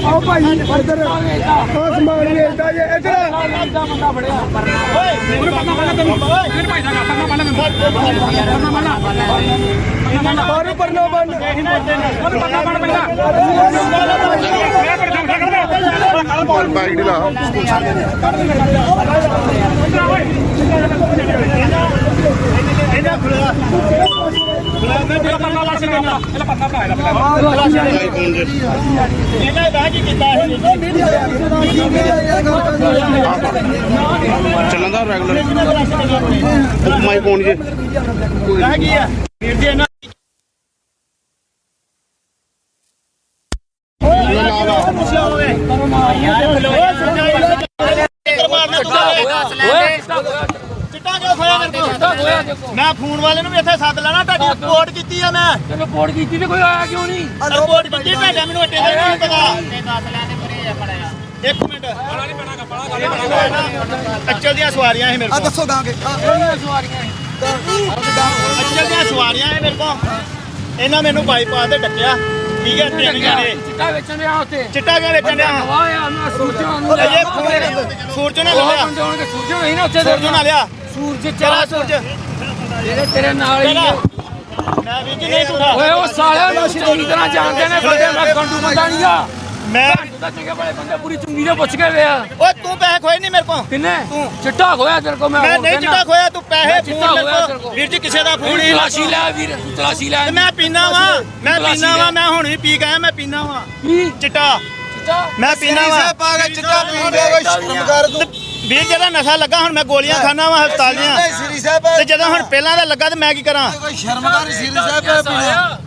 ਆਓ ਭਾਈ ਇੱਧਰ ਉਹ ਸਮਾਨ ਵੇਚਦਾ ਜੇ ਇੱਧਰ ਬਾਰੂ ਪਰਨਾ ਬੰਨ ਬਾਈਕ ਢਿਲਾ ਚੱਲਣ ਦਾ ਰੈਗੂਲਰ ਮਾਈ ਕੋਣ ਜੇ ਚਿੱਟਾ ਕਿਉਂ ਖੋਇਆ ਮੇਰੇ ਕੋਲ ਮੈਂ ਫੋਨ ਵਾਲੇ ਨੂੰ ਵੀ ਇੱਥੇ ਸੱਦ ਲੈਣਾ ਤੁਹਾਡੀ ਰਿਪੋਰਟ ਕੀਤੀ ਆ ਮੈਂ। ਰਿਪੋਰਟ ਕੀਤੀ ਤੇ ਕੋਈ ਆਇਆ ਕਿਉਂ ਨਹੀਂ? ਰਿਪੋਰਟ ਕੀਤੀ ਤੁਹਾਡਾ ਮੈਨੂੰ ਅੱਡੇ ਦਾ ਨਹੀਂ ਪਤਾ। ਇੱਕ ਮਿੰਟ। ਅੱਚਲ ਦੀਆਂ ਸਵਾਰੀਆਂ ਸੀ ਮੇਰੇ ਕੋਲ। ਦੱਸੋ ਗਾਂਗੇ ਅੱਚਲ ਦੀਆਂ ਸਵਾਰੀਆਂ ਸੀ ਮੇਰੇ ਕੋਲ। ਇਹਨਾਂ ਮੈਨੂੰ ਬਾਈਪਾਸ ਤੇ ਡੱਕਿਆ। ਠੀਕ ਹੈ ਤਿੰਨ ਜਣੇ ਚਿੱਟਾ ਵੇਚਣ ਰਿਹਾ ਉੱਥੇ। ਚਿੱਟਾ ਕਿਉਂ ਵੇਚਣ ਡਿਆ? ਵਾਹ ਯਾਰ ਮੈਂ ਸੂਰਜੋਂ ਨੂੰ ਇਹ ਫੋਨ ਸੂਰਜ ਨੇ ਉਹ ਲਿਆ। ਸੂਰਜੋਂ ਨਹੀਂ ਨਾ ਉੱਥੇ ਸੂਰਜ ਨਾਲ ਲਿਆ। ਸੂਰਜ ਚਾਹ ਸੂਰਜ। ਜਿਹੜੇ ਤੇਰੇ ਨਾਲ ਹੀ ਮੈਂ ਵੀ ਜੀ ਨਹੀਂ ਝੂਠਾ ਓਏ ਉਹ ਸਾਲਿਆਂ ਨੂੰ ਚੰਗੀ ਤਰ੍ਹਾਂ ਜਾਣਦੇ ਨੇ ਬੰਦੇ ਮੈਂ ਗੰਡੂ ਬੰਦਾ ਨਹੀਂ ਆ ਮੈਂ ਉਹਦਾ ਚੰਗੇ ਬੜੇ ਬੰਦੇ ਪੂਰੀ ਚੁੰਗੀ ਦੇ ਪੁੱਛ ਕੇ ਵੇ ਆ ਓਏ ਤੂੰ ਪੈਸੇ ਖੋਏ ਨਹੀਂ ਮੇਰੇ ਕੋਲ। ਕਿੰਨੇ? ਚਿੱਟਾ ਖੋਇਆ ਤੇਰੇ ਕੋ ਮੈਂ ਨਹੀਂ। ਚਿੱਟਾ ਖੋਇਆ ਤੂੰ ਪੈਸੇ ਮੈਂ ਚਿੱਟਾ ਫੋਨ ਮੇਰੇ ਖੋਇਆ ਕੋਲ। ਕੋਲ। ਵੀਰ ਜੀ ਕਿਸੇ ਦਾ ਫੋਨ ਨਹੀਂ ਤਲਾਸ਼ੀ ਲੈ ਵੀਰ ਤੂੰ ਤਲਾਸ਼ੀ ਲੈ। ਤੇ ਮੈਂ ਪੀਣਾ ਵਾ ਮੈਂ ਤਲਾਸ਼ੀ ਪੀਣਾ ਵਾ ਲੈ। ਮੈਂ ਹੁਣ ਵੀ ਪੀ ਗਿਆ ਮੈਂ ਪੀਣਾ ਵਾ। ਕੀ? ਚਿੱਟਾ। ਚਿੱਟਾ? ਮੈਂ ਪੀਣਾ ਵਾ। ਪਾ ਕੇ ਚਿੱਟਾ ਪੀਂਦੇ ਕੋਈ ਸ਼ਰਮ ਕਰ ਤੂੰ। ਵੀਰ ਜਿਹੜਾ ਨਸ਼ਾ ਲੱਗਾ ਹੁਣ ਮੈਂ ਗੋਲੀਆਂ ਖਾਣਾ ਵਾ ਹਸਪਤਾਲ ਦੀਆਂ। ਸ੍ਰੀ ਸਾਹਿਬ ਤੇ ਜਦੋਂ ਹੁਣ ਪਹਿਲਾਂ ਦਾ ਲੱਗਾ ਤੇ ਮੈਂ ਕੀ ਕਰਾਂ? ਕੋਈ ਸ਼ਰਮ ਕਰ ਸ੍ਰੀ ਸਾਹਿਬ ਪੀਣਾ।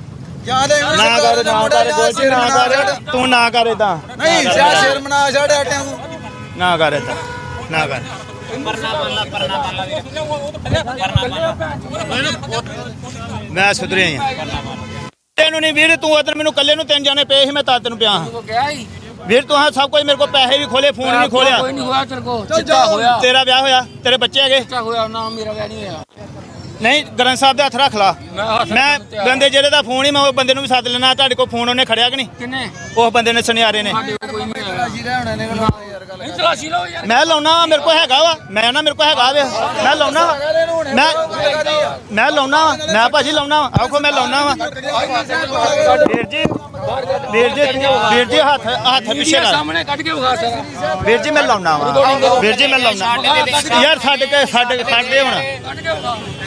ਯਾਦ ਹੈ ਨਾ ਕਰ ਨਾ ਕਰ ਗੋਲੀ ਨਾ ਕਰ ਤੂੰ ਨਾ ਕਰ ਇਦਾਂ ਨਹੀਂ ਸ਼ਰਮ ਨਾ ਛੱਡ ਹਟਿਆ ਤੂੰ। ਨਾ ਕਰ ਇਦਾਂ ਨਾ ਕਰ। ਮੈਂ ਸੁਧਰਿਆ ਹੀ ਆ ਤੈਨੂੰ ਨਹੀਂ ਵੀਰ ਤੂੰ ਉਧਰ ਮੈਨੂੰ ਕੱਲੇ ਨੂੰ ਤਿੰਨ ਜਾਣੇ ਪਏ ਸੀ ਮੈਂ ਤਾਂ ਤੈਨੂੰ ਪਿਆ ਹੀ? ਵੀਰ ਤੂੰ ਹਾਂ ਸਭ ਕੁਝ ਮੇਰੇ ਕੋਲ ਪੈਸੇ ਵੀ ਖੋਲੇ ਫੋਨ ਵੀ ਖੋਲਿਆ ਕੋਈ ਨਹੀਂ ਹੋਇਆ ਤੇਰੇ ਕੋ ਚਿੱਟਾ ਹੋਇਆ। ਤੇਰਾ ਵਿਆਹ ਹੋਇਆ ਤੇਰੇ ਬੱਚੇ ਹੈਗੇ। ਚਿੱਟਾ ਹੋਇਆ ਨਾ ਮੇਰਾ ਵਿਆਹ ਨਹੀਂ ਹੋਇਆ। ਨਹੀਂ ਗ੍ਰੰਥ ਸਾਹਿਬ ਦੇ ਹੱਥ ਰੱਖ ਲਾ। ਮੈਂ। ਬੰਦੇ ਜਿਹੜੇ ਦਾ ਫੋਨ ਹੀ ਮੈਂ ਉਹ ਬੰਦੇ ਨੂੰ ਵੀ ਸੱਦ ਲੈਣਾ ਤੁਹਾਡੇ ਕੋਲ ਫੋਨ ਉਹਨੇ ਖੜਿਆ ਕਿ ਨਹੀਂ? ਕਿੰਨੇ? ਉਸ ਬੰਦੇ ਨੇ ਸੁਨਿਆਰੇ ਨੇ। ਕੋਈ ਨਹੀਂ ਆਇਆ। ਜੀ ਰਹਿਣਾ ਨਿਕਲਣਾ ਮੈਂ ਲਾਉਣਾ ਮੇਰੇ ਕੋਲ ਹੈਗਾ ਵਾ। ਮੈਂ ਨਾ ਮੇਰੇ ਕੋਲ ਹੈਗਾ ਵੇ। ਮੈਂ ਲਾਉਣਾ ਮੈਂ ਮੈਂ ਲਾਉਣਾ ਮੈਂ ਭਾਜੀ ਲਾਉਣਾ ਵਾ। ਆਖੋ ਮੈਂ ਲਾਉਣਾ ਵਾ। ਵੀਰ ਜੀ ਵੀਰ ਜੀ ਵੀਰ ਜੀ ਹੱਥ ਹੱਥ ਪਿੱਛੇ ਲਾ ਸਾਹਮਣੇ ਕੱਢ ਕੇ ਵਿਖਾ ਸਾਰਾ ਵੀਰ ਜੀ ਮੈਂ ਲਾਉਣਾ ਵਾ। ਵੀਰ ਜੀ ਮੈਂ ਲਾਉਣਾ ਯਾਰ ਛੱਡ ਕੇ ਛੱਡ ਦੇ ਹੁਣ।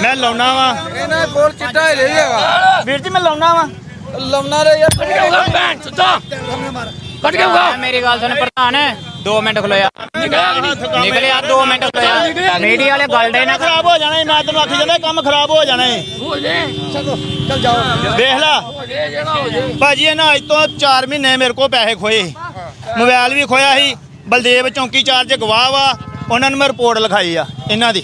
ਮੈਂ ਲਾਉਣਾ ਵਾ। ਇਹਨਾਂ ਕੋਲ ਚਿੱਟਾ ਹੀ ਰਹੀ ਹੈਗਾ। ਵੀਰ ਜੀ ਮੈਂ ਲਾਉਣਾ ਵਾ। ਲਮਨਾ ਰੇ ਯਾਰ। ਕੱਢ ਕੇ ਵਿਖਾ। ਭੈਣ ਚੁੱਤਾ ਕੱਢ ਕੇ ਵਿਖਾ। ਮੇਰੀ ਗੱਲ ਸੁਣ ਪ੍ਰਧਾਨ। 2 ਮਿੰਟ ਖਲੋਇਆ। ਨਿਕਲਿਆ ਕਿ ਨਹੀਂ? ਨਿਕਲਿਆ 2 ਮਿੰਟ ਖਲੋਇਆ। ਮੀਡੀਆ ਵਾਲੇ ਗਲਡੇ ਨਾ। ਖਰਾਬ ਹੋ ਜਾਣਾ ਮੈਂ ਤੈਨੂੰ ਆਖੀ ਜਾਂਦਾ ਕੰਮ ਖਰਾਬ ਹੋ ਜਾਣਾ ਹੋ ਜੇ। ਦੇਖ ਲਾ। ਹੋ ਜੇ ਜਿਹੜਾ ਹੋ ਜੇ। ਭਾਜੀ ਇਹਨਾਂ ਅੱਜ ਤੋਂ 4 ਮਹੀਨੇ ਮੇਰੇ ਕੋਲ ਪੈਸੇ ਖੋਏ ਮੋਬਾਈਲ ਵੀ ਖੋਇਆ ਸੀ। ਬਲਦੇਵ ਚੌਂਕੀ ਚਾਰਜ ਗਵਾਹ ਵਾ। ਉਹਨਾਂ ਨੂੰ ਮੈਂ ਰਿਪੋਰਟ ਲਿਖਾਈ ਆ ਇਹਨਾਂ ਦੀ।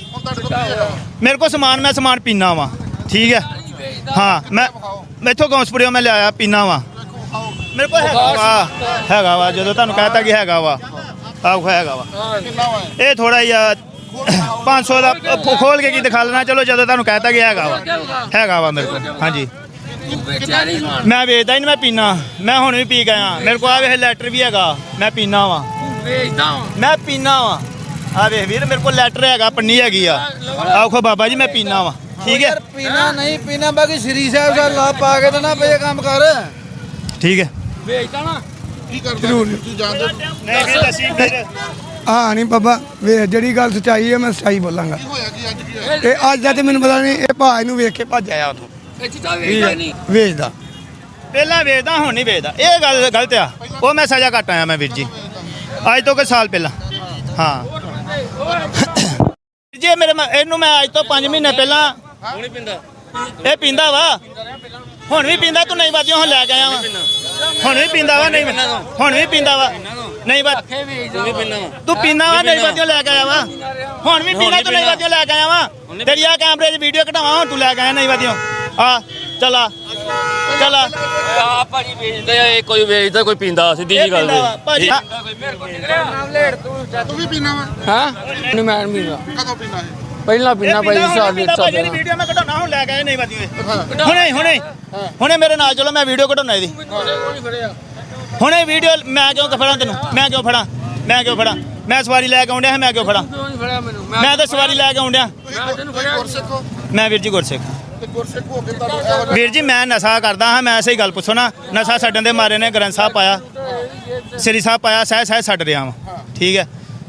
ਮੇਰੇ ਕੋਲ ਸਮਾਨ ਮੈਂ ਸਮਾਨ ਪੀਣਾ ਵਾ। ਠੀਕ ਹੈ? ਹਾਂ ਮੈਂ ਮੈਥੋਂ ਗੌਂਸਪੁਰਿਓ ਮੈਂ ਲਿਆਇਆ ਪੀਣਾ ਵਾ। ਮੇਰੇ ਕੋਲ ਹੈਗਾ ਵਾ। ਹੈਗਾ ਵਾ ਜਦੋਂ ਤੁਹਾਨੂੰ ਕਹਿਤਾ ਕਿ ਹੈਗਾ ਵਾ ਆਹ ਹੈਗਾ ਵਾ। ਇਹ ਥੋੜਾ ਜਿਹਾ 500 ਦਾ ਖੋਲ ਕੇ ਕੀ ਦਿਖਾ ਲੈਣਾ ਚਲੋ ਜਦੋਂ ਤੁਹਾਨੂੰ ਕਹਿਤਾ ਕਿ ਹੈਗਾ ਵਾ। ਹੈਗਾ ਵਾ ਮੇਰੇ ਕੋਲ ਹਾਂਜੀ। ਮੈਂ ਵੇਚਦਾ ਹੀ ਨਹੀਂ ਮੈਂ ਪੀਣਾ ਮੈਂ ਹੁਣ ਵੀ ਪੀ ਗਿਆ ਮੇਰੇ ਕੋਲ ਆ ਵੇਖ ਲੈਟਰ ਵੀ ਹੈਗਾ। ਮੈਂ ਪੀਣਾ ਵਾ। ਮੈਂ ਪੀਣਾ ਵਾ। ਆ ਵੇਖ ਵੀਰ ਮੇਰੇ ਕੋਲ ਲੈਟਰ ਹੈਗਾ ਪੰਨੀ ਹੈਗੀ ਆ। ਆਖੋ ਬਾਬਾ ਜੀ ਮੈਂ ਪੀਣਾ ਵਾ। ਠੀਕ ਹੈ? ਪੀਣਾ ਨਹੀਂ ਪੀਣਾ ਬਾਕੀ ਸ੍ਰੀ ਸਾਹਿਬ ਦਾ ਲਾ ਪਾ ਕੇ ਤੇ ਨਾ ਪਏ ਕੰਮ ਕਰ। ਠੀਕ ਹੈ। ਵੇਚਦਾ ਨਾ। ਕੀ ਕਰਦੇ ਤੁਸੀਂ ਜਾਣਦੇ ਨਹੀਂ ਵੀਰ ਦੱਸੀ ਵੀਰ ਹਾਂ ਨਹੀਂ ਬਾਬਾ ਵੇ ਜਿਹੜੀ ਗੱਲ ਸੱਚਾਈ ਹੈ ਮੈਂ ਸੱਚਾਈ ਬੋਲਾਂਗਾ। ਹੋਇਆ ਕੀ ਅੱਜ ਕੀ ਹੋਇਆ? ਤੇ ਅੱਜ ਦਾ ਤੇ ਮੈਨੂੰ ਪਤਾ ਨਹੀਂ ਇਹ ਭਾਅ ਨੂੰ ਵੇਖ ਕੇ ਭੱਜ ਆਇਆ ਉਥੋਂ। ਇਹ ਚਿੱਟਾ ਵੇਚਦਾ ਹੀ ਨਹੀਂ। ਵੇਚਦਾ। ਪਹਿਲਾਂ ਵੇਚਦਾ ਹੁਣ ਨਹੀਂ ਵੇਚਦਾ। ਇਹ ਗੱਲ ਗਲਤ ਆ। ਉਹ ਮੈਂ ਸਜ਼ਾ ਕੱਟ ਆਇਆ ਮੈਂ ਵੀਰ ਜੀ। ਅੱਜ ਤੋਂ ਕੋਈ ਸਾਲ ਪਹਿਲਾਂ। ਹਾਂ। ਜੇ ਮੇਰੇ ਇਹਨੂੰ ਮੈਂ ਅੱਜ ਤੋਂ 5 ਮਹੀਨੇ ਪਹਿਲਾਂ ਹੁਣ ਹੀ ਪਿੰਦਾ। ਇਹ ਪੀਂਦਾ ਵਾ। ਹੁਣ ਵੀ ਪੀਂਦਾ ਤੂੰ ਨਹੀਂ ਵਾਜਿਓ ਹੁਣ ਲੈ ਕੇ ਆਇਆ ਵਾ। ਹੁਣ ਵੀ ਪੀਂਦਾ ਵਾ ਨਹੀਂ ਹੁਣ ਵੀ ਪੀਂਦਾ ਵਾ। ਨਹੀਂ ਪਿੰਦਾ। ਤੂੰ ਪੀਂਦਾ ਵਾ। ਨਹੀਂ ਵਾਜਿਓ ਲੈ ਕੇ ਆਇਆ ਵਾ। ਹੁਣ ਵੀ ਪੀਂਦਾ ਤੂੰ ਨਹੀਂ ਵਾਜਿਓ ਲੈ ਕੇ ਆਇਆ ਵਾ। ਤੇਰੀ ਆ ਕੈਮਰੇ 'ਚ ਵੀਡੀਓ ਕਢਾਵਾਂ ਹੁਣ ਤੂੰ ਲੈ ਕੇ ਆਇਆ ਨਹੀਂ ਵਾਜਿਓ ਆ ਚਲਾ ਚਲਾ ਆ। ਭਾਜੀ ਵੇਚਦੇ ਆ ਇਹ ਕੋਈ ਵੇਚਦਾ ਕੋਈ ਪੀਂਦਾ ਸਿੱਧੀ ਜੀ ਗੱਲ ਭਾਜੀ। ਤੂੰ ਵੀ ਪੀਣਾ ਵਾ। ਹਾਂ? ਨਹੀਂ ਮੈਂ ਪੀਂਦਾ। ਕਦੋਂ ਪੀਣਾ ਹੈ ਪਹਿਲਾਂ ਪੀਣਾ ਭਾਈ ਸਾਲ ਦੇ ਭਾਜੀ ਦੀ ਵੀਡੀਓ ਮੈਂ ਕਢਾਉਣਾ ਹੁਣ ਲੈ ਕੇ ਆਏ ਨਹੀਂ ਵਾਦੀ ਹੁਣੇ ਹੁਣੇ ਹੁਣੇ ਮੇਰੇ ਨਾਲ ਚਲੋ ਮੈਂ ਵੀਡੀਓ ਕਢਾਉਣਾ ਇਹਦੀ। ਹੁਣੇ ਵੀਡੀਓ ਮੈਂ ਕਿਉਂ ਫੜਾਂ ਤੈਨੂੰ? ਮੈਂ ਕਿਉਂ ਫੜਾਂ? ਮੈਂ ਕਿਉਂ ਫੜਾਂ? ਮੈਂ ਸਵਾਰੀ ਲੈ ਕੇ ਆਉਂਦਿਆ ਹਾਂ ਮੈਂ ਕਿਉਂ ਫੜਾਂ? ਮੈਂ ਤਾਂ ਸਵਾਰੀ ਲੈ ਕੇ ਆਉਂਦਿਆ ਹੋ ਮੈਂ ਵੀਰ ਜੀ ਗੁਰਸਿੱਖ। ਹੋ ਵੀਰ ਜੀ ਮੈਂ ਨਸ਼ਾ ਕਰਦਾ ਹਾਂ ਮੈਂ ਸਹੀ ਗੱਲ ਪੁੱਛੋ ਨਾ। ਨਸ਼ਾ ਛੱਡਣ ਦੇ ਮਾਰੇ ਨੇ ਗ੍ਰੰਥ ਸਾਹਿਬ ਪਾਇਆ। ਸ੍ਰੀ ਸਾਹਿਬ ਪਾਇਆ ਸਹਿ ਸਹਿ ਛੱਡ ਰਿਹਾ ਵਾਂ। ਠੀਕ ਹੈ।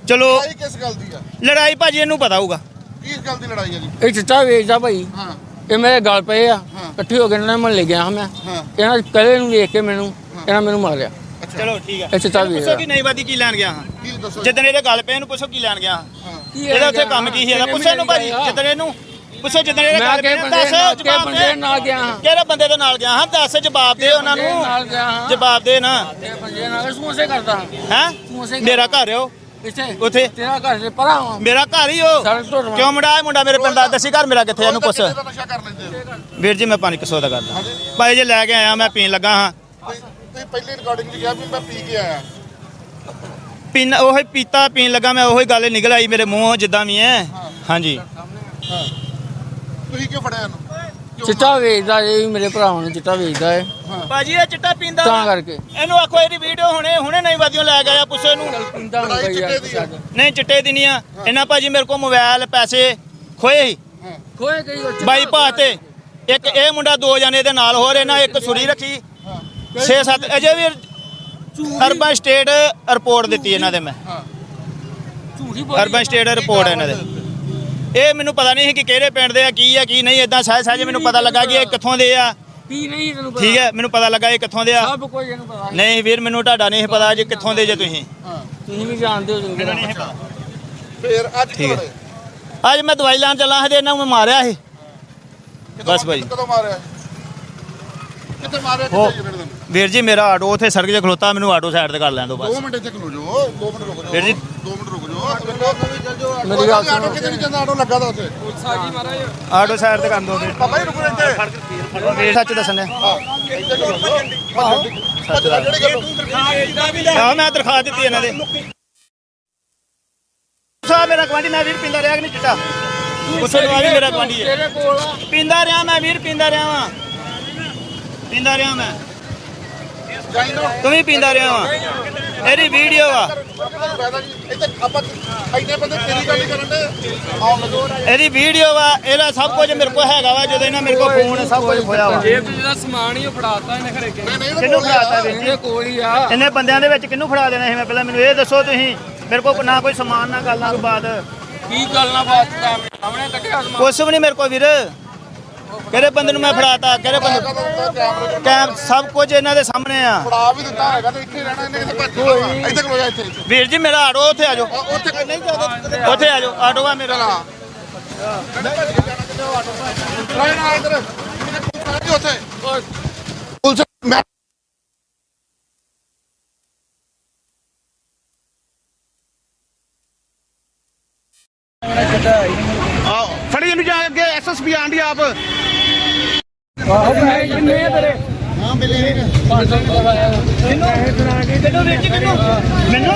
ਚਲੋ ਲੜਾਈ ਕਿਸ ਗੱਲ ਦੀ ਆ? ਲੜਾਈ ਭਾਜੀ ਇਹਨੂੰ ਪਤਾ ਹੋਊਗਾ। ਕਿਸ ਗੱਲ ਦੀ ਲੜਾਈ ਆ ਜੀ? ਇਹ ਚਿੱਟਾ ਵੇਚਦਾ ਭਾਈ। ਹਾਂ। ਇਹ ਮੇਰੇ ਗਲ ਪਏ ਆ। ਹਾਂ। ਇਕੱਠੇ ਹੋ ਕੇ ਇਹਨਾਂ ਨੇ ਲੈ ਗਿਆ ਹਾਂ ਮੈਂ। ਹਾਂ। ਇਹਨਾਂ ਕਲੇ ਨੂੰ ਵੇਖ ਕੇ ਮੈਨੂੰ ਇਹਨਾਂ ਮੈਨੂੰ ਮਾਰਿਆ। ਚਲੋ ਠੀਕ ਹੈ ਇਹ ਚਿੱਟਾ ਇਹਨੂੰ ਪੁੱਛੋ ਵੇਚਦਾ ਕਿ ਨਹੀਂ ਵਾਦੀ ਕੀ ਲੈਣ ਗਿਆ ਹਾਂ। ਕੀ ਦੱਸੋ ਜਿੱਦਣ ਇਹਦੇ ਗੱਲ ਪਏ ਇਹਨੂੰ ਪੁੱਛੋ ਕੀ ਲੈਣ ਗਿਆ ਹਾਂ। ਹਾਂ। ਇਹਦਾ ਉੱਥੇ ਕੰਮ ਕੀ ਸੀ? ਇਹਦਾ ਪੁੱਛੋ ਇਹਨੂੰ ਭਾਜੀ ਜਿੱਦਣ ਇਹਨੂੰ ਪੁੱਛੋ ਜਿੱਦਣ ਇਹਦੇ ਗੱਲ ਪਏ ਬੰਦੇ ਦੱਸ ਨਾਲ ਜਵਾਬ ਦੇ। ਨਾਲ ਗਿਆ ਹਾਂ? ਕਿਹੜੇ ਬੰਦੇ ਦੇ ਨਾਲ ਗਿਆ ਹਾਂ? ਦੱਸ ਜਵਾਬ ਦੇ ਉਹਨਾਂ ਨਾਲ ਨੂੰ ਹਾਂ? ਜਵਾਬ ਦੇ ਨਾ। ਬੰਦੇ ਨਾਲ? ਸਮੋਸੇ ਕਰਦਾ। ਹੈ? ਸਮੋਸੇ ਮੇਰਾ ਘਰ ਹੋ ਇੱਥੇ? ਉੱਥੇ? ਤੇਰਾ ਘਰ ਦੇ ਪਰਾਂ ਵਾ। ਮੇਰਾ ਘਰ ਹੀ ਹੋ ਸੜਕ ਤੋਂ ਰਵਾ- ਕਿਉਂ ਮੁੰਡਾ ਇਹ ਮੁੰਡਾ? ਮੇਰੇ ਪਿੰਡ ਦਾ ਦੱਸੀ ਘਰ ਮੇਰਾ ਕਿੱਥੇ? ਆ, ਇਹਨੂੰ ਪੁੱਛ। ਕਿੰਨੇ ਦਾ ਨਸ਼ਾ ਕਰ ਲੈਂਦੇ ਹੋ? ਵੀਰ ਜੀ ਮੈਂ ਪਾਣੀ ਕਿਸੋ ਦਾ ਕਰਦਾ। ਭਾਈ ਜੇ ਲੈ ਕੇ ਆਇਆ ਮੈਂ ਪੀਣ ਲੱਗਾ ਹਾਂ। ਤੁਸੀਂ ਤੁਸੀਂ ਪਹਿਲੀ ਰਿਕਾਰਡਿੰਗ 'ਚ ਕਿਹਾ ਵੀ ਮੈਂ ਪੀ ਕੇ ਆਇਆ। ਪੀਣ ਉਹੀ ਪੀਤਾ ਪੀਣ ਲੱਗਾ ਮੈਂ ਉਹੀ ਗੱਲ ਨਿਕਲ ਆਈ ਮੇਰੇ ਮੂੰਹੋਂ ਜਿੱਦਾਂ ਵੀ ਹੈ। ਹਾਂਜੀ। ਤੁਸੀਂ ਕਿਉਂ ਫੜਿਆ ਇਹਨੂੰ? ਚਿੱਟਾ ਵੇਚਦਾ ਇਹ ਮੇਰੇ ਭਰਾਵਾਂ ਨੂੰ ਚਿੱਟਾ ਵੇਚਦਾ ਹੈ। ਭਾਜੀ ਇਹ ਚਿੱਟਾ ਪੀਂਦਾ ਤਾਂ ਵਾ। ਕਰਕੇ। ਇਹਨੂੰ ਆਖੋ ਇਹਦੀ ਵੀਡੀਓ ਹੁਣੇ ਹੁਣੇ ਨਹੀਂ ਵਾਦੀਓ ਲੈ ਕੇ ਆਇਆ ਪੁੱਛੋ ਇਹਨੂੰ। ਯਾਰ। ਛੱਡ। ਨਹੀਂ ਚਿੱਟੇ ਦੀ ਨਹੀਂ ਆ। ਇਹਨਾਂ ਭਾਜੀ ਮੇਰੇ ਕੋਲ ਮੋਬਾਈਲ ਪੈਸੇ ਖੋਏ ਸੀ। ਹਾਂ ਖੋਏ ਗਈ ਉਹ ਚਿੱਟਾ ਬਾਈ ਭਾਅ ਤੇ। ਇੱਕ ਇਹ ਮੁੰਡਾ ਦੋ ਜਣੇ ਦੇ ਨਾਲ ਹੋਰ ਇਹਨਾਂ ਇੱਕ ਸੁਰੀ ਰੱਖੀ। 6-7 ਅਜੇ ਵੀ ਅਰਬਨ ਸਟੇਟ ਰਿਪੋਰਟ ਦਿੱਤੀ ਇਹਨਾਂ ਦੇ ਮੈਂ। ਝੂਠੀ ਬੋਲੀ ਅਰਬਨ ਸਟੇਟ ਰਿਪੋਰਟ ਇਹਨਾਂ ਦੇ। ਇਹ ਮੈਨੂੰ ਪਤਾ ਨਹੀਂ ਸੀ ਕਿ ਕਿਹੜੇ ਪਿੰਡ ਦੇ ਆ ਕੀ ਆ ਕੀ ਨਹੀਂ ਇਦਾਂ ਸਹਿਜ ਸਹਿਜ ਮੈਨੂੰ ਪਤਾ ਲੱਗਾ ਕਿ ਇਹ ਕਿੱਥੋਂ ਦੇ ਆ। ਕੀ ਨਹੀਂ ਤੈਨੂੰ ਪਤਾ। ਠੀਕ ਹੈ ਮੈਨੂੰ ਪਤਾ ਲੱਗਾ ਇਹ ਕਿੱਥੋਂ ਦੇ ਆ। ਸਭ ਕੋਈ ਇਹਨੂੰ ਪਤਾ। ਨਹੀਂ ਵੀਰ ਮੈਨੂੰ ਤੁਹਾਡਾ ਨਹੀਂ ਸੀ ਪਤਾ ਜੀ ਕਿੱਥੋਂ ਦੇ ਜੇ ਤੁਸੀਂ। ਹਾਂ ਤੁਸੀਂ ਵੀ ਜਾਣਦੇ ਹੋ ਚੰਗੀ ਤਰ੍ਹਾਂ। ਫਿਰ ਅੱਜ ਠੀਕ ਹੈ। ਅੱਜ ਮੈਂ ਦਵਾਈ ਲੈਣ ਚੱਲਾ ਸੀ ਤੇ ਇਹਨਾਂ ਨੂੰ ਮੈਂ ਮਾਰਿਆ ਸੀ। ਬਸ ਭਾਈ। ਕਦੋਂ ਮਾਰਿਆ? ਕਿੱਥੇ ਮਾਰਿਆ? ਕਿੱਥੇ ਜਿਹੜੇ ਵੀਰ ਜੀ ਮੇਰਾ ਆਟੋ ਉੱਥੇ ਸੜਕ 'ਤੇ ਖਲੋਤਾ ਮੈਨੂੰ ਆਟੋ ਸਾਈਡ ਤੇ ਕਰ ਲੈਣ ਦਿਓ 2 ਬਸ ਮਿੰਟ ਇੱਥੇ ਖਲੋ ਜਾਓ 2 ਮਿੰਟ ਰੁਕ ਜਾਓ। ਵੀਰ ਜੀ। 2 ਮਿੰਟ ਰੁਕ ਜਾਓ ਮੇਰੀ ਗੱਲ ਸੁਣੋ। ਆਟੋ ਕਿਤੇ ਨਹੀਂ ਜਾਂਦਾ ਆਟੋ ਲੱਗਾ ਦਾ ਉੱਥੇ। ਆਟੋ ਸਾਈਡ ਤੇ ਕਰ ਦਿਓ ਵੀਰ। ਬਾਬਾ ਜੀ ਰੁਕੋ ਇੱਥੇ। ਵੀਰ ਸੱਚ ਦੱਸਣੇ ਹਾਂ ਸੱਚ ਜਿਹੜੀ ਗੱਲ ਆਹ ਮੈਂ ਦਰਖਾਸਤ ਦਿੱਤੀ ਇਹਨਾਂ ਦੇ। ਸਾਹਿਬ ਮੇਰਾ ਗਵਾਂਢੀ ਮੈਂ ਵੀਰ ਪੀਂਦਾ ਰਿਹਾ ਕਿ ਨਹੀਂ ਚਿੱਟਾ? ਪੁੱਛੋ ਦਵਾ ਵੀ ਮੇਰਾ ਗਵਾਂਢੀ ਹੈ। ਪੀਂਦਾ ਰਿਹਾ ਮੈਂ ਵੀਰ ਪੀਂਦਾ ਰਿਹਾ ਵਾਂ। ਪੀਂਦਾ ਰਿਹਾ ਮੈਂ। ਨਾ ਤੂੰ ਵੀ ਪੀਂਦਾ ਰਿਹਾ ਵਾਂ। ਇਹਦੀ ਵੀਡੀਓ ਆ। ਫਾਇਦਾ ਜੀ ਇੱਥੇ ਆਪਾਂ ਇੰਨੇ ਬੰਦੇ ਤੇਰੀ ਗੱਲ ਹੀ ਕਰਨ ਦੇ ਆਉਣ ਲੱਗੋ ਇਹਦੀ ਵੀਡੀਓ ਆ ਇਹਦਾ ਸਭ ਕੁਝ ਮੇਰੇ ਕੋਲ ਹੈਗਾ ਵਾ ਜਦੋਂ ਇਹਨਾਂ ਮੇਰੇ ਕੋਲ ਫੋਨ ਸਭ ਕੁਝ ਹੋਇਆ ਵਾ। ਜੇਬ 'ਚ ਜਿਹੜਾ ਸਮਾਨ ਹੀ ਉਹ ਫੜਾਤਾ ਇਹਨੇ ਘਰੇ ਨਹੀਂ ਨਹੀਂ ਕਿਹਨੂੰ ਫੜਾਤਾ ਵੀਰ ਇਹਦੇ ਕੋਲ ਹੀ ਆ। ਇੰਨੇ ਬੰਦਿਆਂ ਦੇ ਵਿੱਚ ਕਿਹਨੂੰ ਫੜਾ ਦੇਣਾ ਸੀ? ਮੈਂ ਪਹਿਲਾਂ ਮੈਨੂੰ ਇਹ ਦੱਸੋ ਤੁਸੀਂ ਮੇਰੇ ਕੋਲ ਨਾ ਕੋਈ ਸਮਾਨ ਨਾ ਗੱਲ ਨਾ ਬਾਤ। ਕੀ ਗੱਲ ਨਾ ਬਾਤ ਦਾ ਸਾਹਮਣੇ ਸਮਾਨ। ਕੁਛ ਵੀ ਨਹੀਂ ਮੇਰੇ ਕੋਲ ਵੀਰ। ਕਿਹੜੇ ਬੰਦੇ ਨੂੰ ਮੈਂ ਫੜਾਤਾ? ਕਿਹੜੇ ਬੰਦੇ ਕੈਮ ਸਭ ਕੁਝ ਇਹਨਾਂ ਦੇ ਸਾਹਮਣੇ ਆ। ਫੜਾ ਵੀ ਦਿੱਤਾ ਹੈਗਾ ਤੇ ਇੱਥੇ ਰਹਿਣਾ ਇਹਨੇ ਕਿਤੇ ਭੱਜ ਇੱਥੇ ਖਲੋ ਜਾ ਇੱਥੇ। ਵੀਰ ਜੀ ਮੇਰਾ ਆਟੋ ਉੱਥੇ ਆ ਜਾਓ। ਉੱਥੇ ਨਹੀਂ ਜਾਂਦਾ ਉੱਥੇ ਆ ਜਾਓ। ਆਟੋ ਆ ਮੇਰਾ। ਨਹੀਂ ਨਾ ਇੱਧਰ। ਉੱਥੇ। ਪੁਲਿਸ ਮੈਂ ਇਹਨੂੰ ਜੀ ਕਿਹਨੂੰ ਮੈਨੂੰ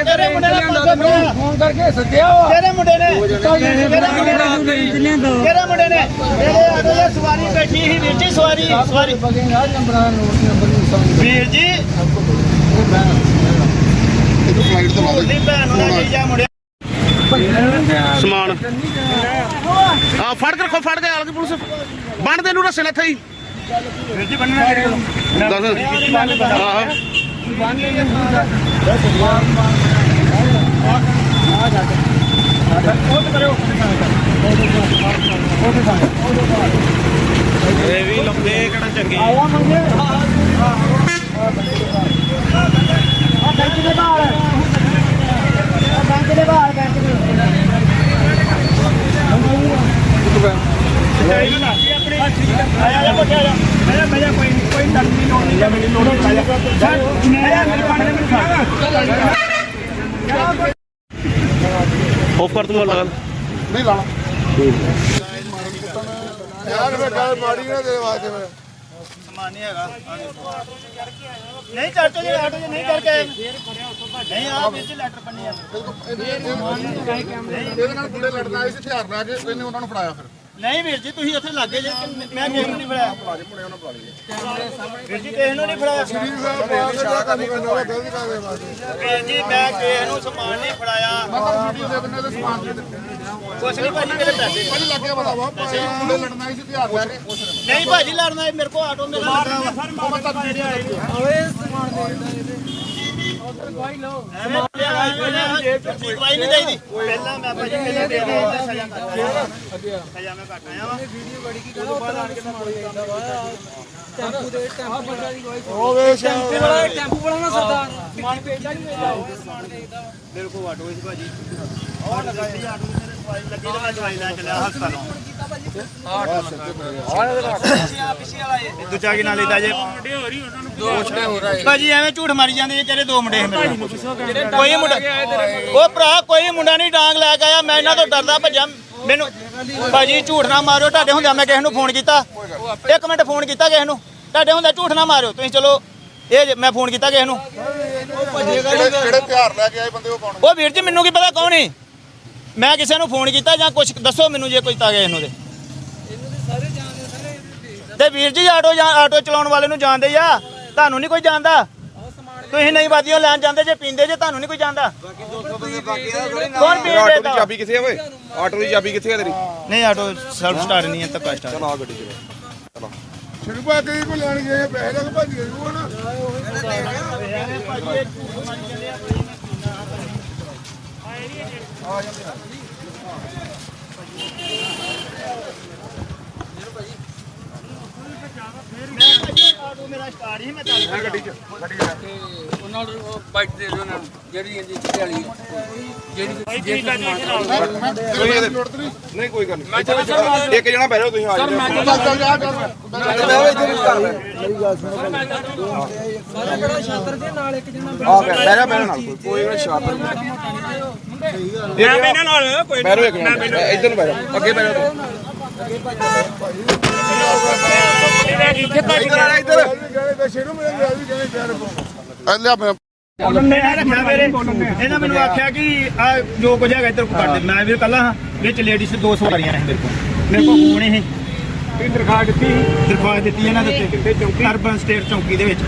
ਤੇਰੇ ਮੁੰਡੇ ਨੇ? ਪੰਜ ਫੜਿਆ ਫੋਨ ਕਰਕੇ ਸੱਦਿਆ ਵਾ ਤੇਰੇ ਮੁੰਡੇ ਨੇ? ਤੇਰੇ ਮੁੰਡੇ ਨੇ? ਤੇਰੇ ਮੁੰਡੇ ਨੇ ਮੇਰੇ ਆਟੋ 'ਚ ਸਵਾਰੀ ਬੈਠੀ ਸੀ ਵੀਰ ਜੀ ਸਵਾਰੀ ਸਵਾਰੀ। ਵੀਰ ਜੀ। ਇਹਨੂੰ ਫਲਾਈਟ ਤੇ ਲਾ ਦੀ ਭੈਣ ਨੂੰ ਲੈ ਜਾ ਮੁੰਡਿਆ? ਸਮਾਨ। ਆ ਫੜ ਕੇ ਰੱਖੋ ਫੜ ਕੇ ਆ ਗਈ ਪੁਲਿਸ। ਬੰਨ ਦੇ ਨੂੰ ਰਸੇ ਨਾਲ ਥਈ ਵੀਰ ਜੀ ਬੰਨਣਾ ਕਿਹੜੇ ਕੋਲ ਦੱਸ। ਆਹ। ਇਹ ਵੀ ਲੰਬੇ ਕਿਹੜਾ ਚੰਗੇ। ਆਇਆ ਜਾ ਬੱਚਾ ਜਾ ਮੈਂ ਮੈਂ ਕੋਈ ਕੋਈ ਡਰ ਦੀ ਲੋੜ ਨਹੀਂ ਮੇਰੀ ਲੋੜ ਨਹੀਂ ਮੈਂ ਮੇਰੇ ਪਾਣੇ ਵਿੱਚ ਆਫਰ ਤੋਂ ਲਗਾ ਨਹੀਂ ਲਾਣਾ ਯਾਰ ਮੈਂ ਗੱਲ ਮਾੜੀ ਨਾ ਤੇਰੇ ਵਾਸਤੇ ਮੈਂ। ਸਮਾਨ ਨਹੀਂ ਹੈਗਾ। ਨਹੀਂ ਚਾਚਾ ਜੀ ਆਟੋ 'ਚ ਨਹੀਂ ਕਰਕੇ ਆਏ। ਨਹੀਂ ਆ। ਵਿੱਚ ਲੈਟਰ ਪੰਨੀ ਆ ਇਹਦੇ ਨਾਲ ਬੁੜੇ ਲੜਨ ਆਏ ਸੀ ਹਥਿਆਰ ਲੈ ਕੇ ਇਹਨੇ ਉਹਨਾਂ ਨੂੰ ਫੜਾਇਆ ਫਿਰ। ਨਹੀਂ ਵੀਰ ਜੀ ਤੁਸੀਂ ਉੱਥੇ ਲੱਗੇ ਜੇ ਮੈਂ ਕਿਸੇ ਨੂੰ ਨਹੀਂ ਫੜਾਇਆ ਵੀਰ ਜੀ ਕਿਸੇ ਨੂੰ ਨਹੀਂ ਫੜਾਇਆ ਸ਼ਾਹ ਕੰਮ ਕਰਨਾ ਵਾ ਗਲਤ ਕਰਦੇ ਵਾਸਤੇ ਵੀਰ ਜੀ ਮੈਂ ਕਿਸੇ ਨੂੰ ਸਮਾਨ ਨਹੀਂ ਫੜਾਇਆ। ਦੇ ਦੇ ਸਮਾਨ ਦੇ ਕੁਛ ਨਹੀਂ ਭਾਜੀ ਮੇਰੇ ਪੈਸੇ। ਨਹੀਂ ਭਾਜੀ ਲੜਨਾ ਹੈ, ਮੇਰੇ ਕੋਲ ਆਟੋ ਮੇਰਾ ਲੱਗਾ ਵਾ ਉਹ ਮੈਂ ਤਾਂ ਮੇਰੇ ਆਏ ਦਵਾਈ ਨਹੀਂ ਦੇਈਦੀ ਪਹਿਲਾਂ ਮੈਂ ਭਾਜੀ ਪਹਿਲਾਂ ਦੇ ਦੇ ਸਜ਼ਾ ਕੱਟ ਸਜ਼ਾ ਮੈਂ ਕੱਟ ਆਇਆ ਵਾ ਉਹ ਵੇ ਸ਼ਾਹ ਮੇਰੇ ਕੋਲ ਆਟੋ ਸੀ ਭਾਜੀ। ਉਹ ਲੱਗਾ ਸੀ ਆਟੋ ਮੇਰੇ ਦਵਾਈ ਲੱਗੀ ਤੇ ਮੈਂ ਦਵਾਈ ਲੈ ਚੱਲਿਆ ਹਸਪਤਾਲੋਂ। ਦੂਜਾ ਕੀ ਨਾਲੇ ਦਾ ਜੇ ਭਾਜੀ ਐਵੇਂ ਝੂਠ ਮਾਰੀ ਜਾਂਦੇ ਜੇ ਤੇਰੇ ਦੋ ਮੁੰਡੇ ਮੇਰੇ। ਕੋਈ ਮੁੰਡਾ ਉਹ ਭਰਾ ਕੋਈ ਮੁੰਡਾ ਨਹੀਂ ਡਾਂਗ ਲੈ ਕੇ ਆਇਆ। ਮੈਂ ਇਹਨਾਂ ਤੋਂ ਡਰਦਾ ਭੱਜਾ ਮੈਨੂੰ ਭਾਜੀ ਝੂਠ ਨਾ ਮਾਰਿਓ। ਤੁਹਾਡੇ ਹੁੰਦਿਆਂ ਮੈਂ ਕਿਸੇ ਨੂੰ ਫੋਨ ਕੀਤਾ। ਇੱਕ ਮਿੰਟ ਫੋਨ ਕੀਤਾ ਕਿਸੇ ਨੂੰ। ਤੁਹਾਡੇ ਹੁੰਦਿਆਂ ਝੂਠ ਨਾ ਮਾਰਿਓ। ਤੁਸੀਂ ਚਲੋ ਇਹ ਮੈਂ ਫੋਨ ਕੀਤਾ ਕਿਸੇ ਨੂੰ। ਜਿਹੜੇ ਹਥਿਆਰ ਲੈ ਕੇ ਆਏ ਬੰਦੇ ਉਹ ਕੌਣ? ਉਹ ਵੀਰ ਜੀ ਮੈਨੂੰ ਕੀ ਪਤਾ ਕੌਣ ਹੈ ਮੈਂ ਕਿਸੇ ਨੂੰ ਫੋਨ ਕੀਤਾ ਜਾਂ ਕੁਝ ਦੱਸੋ ਮੈਨੂੰ ਜੇ ਕੋਈ ਤਾਂ ਗਿਆ ਇਹਨੂੰ ਦੇ ਤੇ ਵੀਰ ਜੀ ਆਟੋ ਜਾਂ ਆਟੋ ਚਲਾਉਣ ਵਾਲੇ ਨੂੰ ਜਾਣਦੇ ਆ। ਤੁਹਾਨੂੰ ਨਹੀਂ ਕੋਈ ਜਾਣਦਾ? ਤੁਸੀਂ ਨਹੀਂ ਵਾਦੀਆਂ ਲੈਣ ਜਾਂਦੇ ਜੇ ਪੀਂਦੇ ਜੇ ਤੁਹਾਨੂੰ ਨਹੀਂ ਕੋਈ ਜਾਣਦਾ? ਕੌਣ ਆਟੋ ਦੀ ਚਾਬੀ ਕਿੱਥੇ ਆ ਓਏ? ਆਟੋ ਦੀ ਚਾਬੀ ਕਿੱਥੇ ਆ ਤੇਰੀ? ਨਹੀਂ ਆਟੋ ਸੈਲਫ ਸਟਾਰਟ ਨਹੀਂ ਹੈ ਤਾਂ ਸਟਾਰਟ। ਚਲ ਆ ਗੱਡੀ ਚ ਸ਼ੁਰੂ ਪਾ ਕੇ ਕੋ ਲੈਣ ਗਏ ਪੈਸੇ ਲੱਗ ਭੱਜ ਗਏ ਉਹ ਨਾ। ਆਟੋ ਮੇਰਾ ਸਟਾਰਟ ਉਹਨਾਂ ਨੂੰ ਬਾਈਕ ਦੇ ਦਿਓ ਉਹਨਾਂ ਜਿਹੜੀ ਇਹਦੀ ਚਿੱਟੇ ਵਾਲੀ ਜਿਹੜੀ ਜਿਹੜੀ ਨਹੀਂ ਕੋਈ ਗੱਲ ਨਹੀਂ ਇੱਕ ਜਣਾ ਬਹਿ ਜਾਓ ਤੁਸੀਂ ਆ ਜਾਓ ਚੱਲ ਚੱਲ ਜਾ ਚੱਲ ਆ ਬਹਿ ਬਹਿ ਜਾ ਮੇਰੇ ਨਾਲ ਕੋਈ ਕੋਈ ਗੱਲ ਮੈਂ ਮੇਰੇ ਨਾਲ ਕੋਈ ਬਹਿ ਇੱਧਰ ਨੂੰ ਬਹਿ ਜਾਓ। ਅੱਗੇ ਬਹਿ ਜਾਓ। ਇੱਧਰ ਆ ਇੱਧਰ ਗਏ ਗਿਆ ਵੀ ਗਏ ਲਿਆ ਮੈਂ ਮੈਂ ਰੱਖਿਆ ਮੇਰੇ ਇਹਨਾਂ ਮੈਨੂੰ ਆਖਿਆ ਕਿ ਆ ਜੋ ਕੁਝ ਹੈਗਾ ਇੱਧਰ ਕੱਢ ਦੇ ਮੈਂ ਵੀ ਕੱਲਾ ਹਾਂ ਵਿੱਚ ਲੇਡੀਜ਼ ਦੋ ਸਵਾਰੀਆਂ ਨੇ ਮੇਰੇ ਕੋਲ। ਮੇਰੇ ਕੋਲ ਫੋਨ ਇਹ ਦਰਖਾਸਤ ਦਿੱਤੀ ਦਰਖਾਸਤ ਦਿੱਤੀ ਇਹਨਾਂ ਦੇ ਉੱਤੇ ਅਰਬਨ ਸਟੇਟ ਚੌਂਕੀ ਦੇ ਵਿੱਚ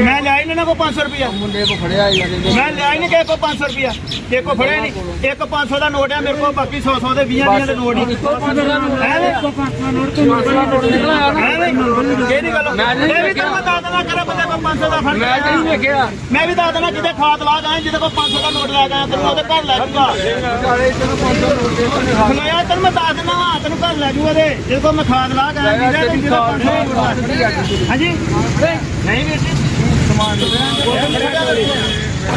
ਮੈਂ ਲਿਆ ਹੀ ਇਹਨਾਂ ਕੋ 500 ਰੁਪਿਆ ਮੁੰਡੇ ਕੋ ਫੜਿਆ ਮੈਂ ਲਿਆ ਹੀ ਨਹੀਂ ਕਿਸੇ ਕੋ 500 ਰੁਪਿਆ ਕਿਸੇ ਕੋ ਫੜਿਆ ਨਹੀਂ ਇੱਕ 500 ਦਾ ਨੋਟ ਹੈ ਮੇਰੇ ਕੋਲ ਬਾਕੀ 100 100 ਦੇ 20 20 ਦੇ ਨੋਟ ਹੀ ਕਿਹੜੀ ਗੱਲ ਮੈਂ ਵੀ ਤਾਂ ਦੱਸ ਦੇਣਾ ਕਰੇ ਬੰਦੇ ਕੋ 500 ਦਾ ਫੜ ਮੈਂ ਨਹੀਂ ਵੇਖਿਆ ਮੈਂ ਵੀ ਦੱਸ ਦੇਣਾ ਕਿਤੇ ਖਾਤ ਲਾ ਗਏ ਜਿਹਦੇ ਕੋਲ 500 ਦਾ ਨੋਟ ਲੈ ਗਿਆ ਤੈਨੂੰ ਉਹਦੇ ਘਰ ਲੈ ਜੂਗਾ ਸੁਣਿਆ ਤੈਨੂੰ ਮੈਂ ਦੱਸ ਦੇਣਾ ਵਾ ਤੈਨੂੰ ਘਰ ਲੈ ਜੂਗਾ ਦੇ ਜਿਹਦੇ ਕੋਲ ਮੈਂ ਖਾਤ ਲਾ ਗਿਆ ਜਿਹਦੇ ਕੋਲ ਜਿਹਦੇ ਕੋਲ 500 ਦਾ ਨੋਟ ਲੈ ਗਿਆ। ਹਾਂਜੀ? ਨਹੀਂ ਵੀਰ ਜੀ ਸਮਾਨ ਕੁਛ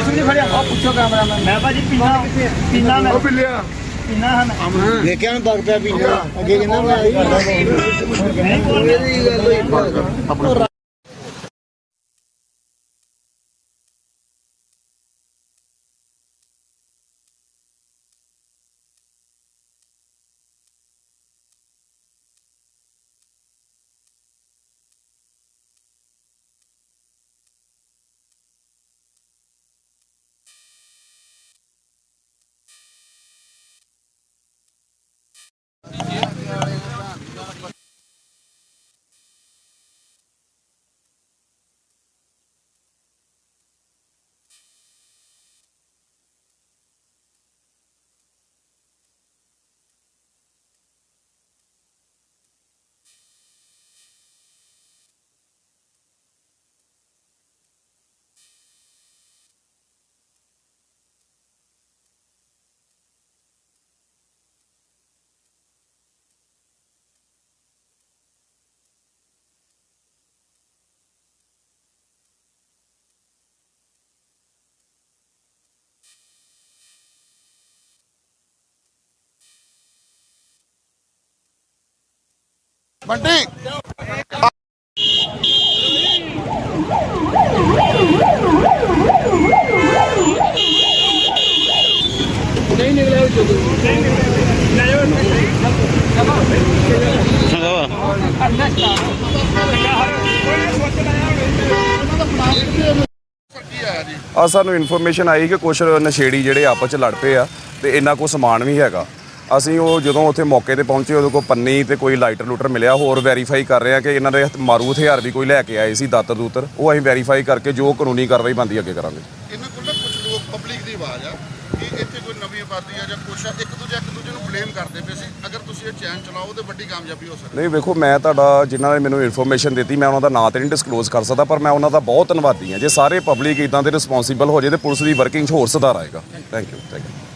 ਨਹੀਂ ਫੜਿਆ ਆ ਪੁੱਛੋ ਕੈਮਰਾਮੈਨ ਮੈਂ ਭਾਜੀ ਪੀਣਾ ਪੀਣਾ ਮੈਂ ਉਹ ਬਿੱਲਿਆ ਪੀਣਾ ਹਾਂ ਮੈਂ ਦੇਖਿਆ ਨੂੰ ਤੱਕ ਪਿਆ ਪੀਣਾ ਅੱਗੇ ਕਹਿੰਦਾ ਮੈਂ ਆਈ ਨਹੀਂ ਬੋਲਦਾ ਬੰਟੀ। ਆ ਸਾਨੂੰ ਇਨਫੋਰਮੇਸ਼ਨ ਆਈ ਕਿ ਕੁਛ ਨਸ਼ੇੜੀ ਜਿਹੜੇ ਆਪਸ ਚ ਲੜ ਪਏ ਆ ਤੇ ਇਹਨਾਂ ਕੋਲ ਸਮਾਨ ਵੀ ਹੈਗਾ। ਅਸੀਂ ਉਹ ਜਦੋਂ ਉੱਥੇ ਮੌਕੇ ਤੇ ਪਹੁੰਚੇ ਉਹਦੇ ਕੋਲ ਪੰਨੀ ਤੇ ਕੋਈ ਲਾਈਟਰ ਲੂਟਰ ਮਿਲਿਆ। ਹੋਰ ਵੈਰੀਫਾਈ ਕਰ ਰਹੇ ਆ ਕਿ ਇਹਨਾਂ ਦੇ ਮਾਰੂ ਹਥਿਆਰ ਵੀ ਕੋਈ ਲੈ ਕੇ ਆਏ ਸੀ ਦਾਤਰ ਦੂਤਰ। ਉਹ ਅਸੀਂ ਵੈਰੀਫਾਈ ਕਰਕੇ ਜੋ ਕਾਨੂੰਨੀ ਕਾਰਵਾਈ ਬਣਦੀ ਅੱਗੇ ਕਰਾਂਗੇ। ਇਹਨਾਂ ਕੋਲ ਨਾ ਕੁਝ ਲੋਕ ਪਬਲਿਕ ਦੀ ਆਵਾਜ਼ ਆ ਕਿ ਇੱਥੇ ਕੋਈ ਨਵੀਂ ਆਬਾਦੀ ਆ ਜਾਂ ਕੁਛ ਆ ਇੱਕ ਦੂਜੇ ਇੱਕ ਦੂਜੇ ਨੂੰ ਬਲੇਮ ਕਰਦੇ ਪਏ ਸੀ। ਅਗਰ ਤੁਸੀਂ ਇਹ ਚੈਨ ਚਲਾਓ ਤੇ ਵੱਡੀ ਕਾਮਯਾਬੀ ਹੋ ਸਕਦੀ ਨਹੀਂ ਵੇਖੋ ਮੈਂ ਤੁਹਾਡਾ ਜਿਨ੍ਹਾਂ ਨੇ ਮੈਨੂੰ ਇਨਫੋਰਮੇਸ਼ਨ ਦਿੱਤੀ ਮੈਂ ਉਹਨਾਂ ਦਾ ਨਾਂ ਤੇ ਨਹੀਂ ਡਿਸਕਲੋਜ਼ ਕਰ ਸਕਦਾ ਪਰ ਮੈਂ ਉਹਨਾਂ ਦਾ ਬਹੁਤ ਧੰਨਵਾਦੀ ਹਾਂ। ਜੇ ਸਾਰੇ ਪਬਲਿਕ ਇਦਾਂ ਦੇ ਰਿਸਪੌਂਸੀਬਲ ਹੋ ਜੇ ਤੇ ਪੁਲਿਸ ਦੀ ਵਰਕਿੰਗ 'ਚ ਹੋਰ ਸੁਧਾਰ ਆਏਗਾ। Thank you thank you